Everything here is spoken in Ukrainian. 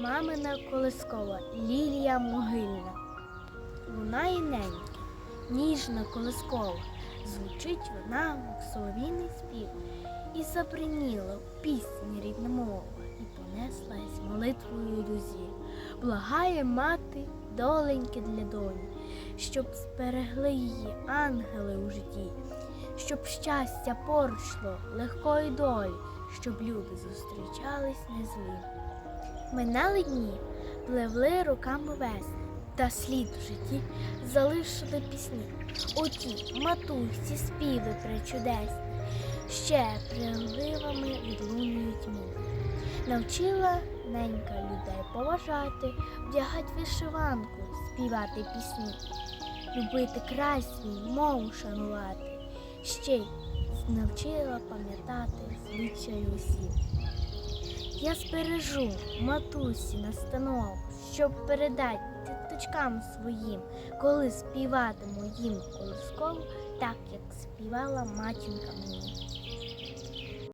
мамина колискова лілія могильна. Лунає ненька, ніжна колискова, звучить вона, мов солов'їний спів, і заприніла в пісні рідна мова, і понеслась молитвою зір. Благає мати доленьки для доні, щоб зберегли її ангели у житті, щоб щастя поручло легкої долі, щоб люди зустрічались незлі. Минали дні, пливли руками весни, та слід в житті залишили пісні. Оті матусі співи пречудесні, ще приливами відлунюють мій. Навчила ненька людей поважати, вдягать вишиванку, співати пісні, любити край свій, мову шанувати, ще й навчила пам'ятати звичаї усі. Я збережу матусі настанову, щоб передати діточкам своїм, коли співатиму їм колискову, так як співала матінка мені.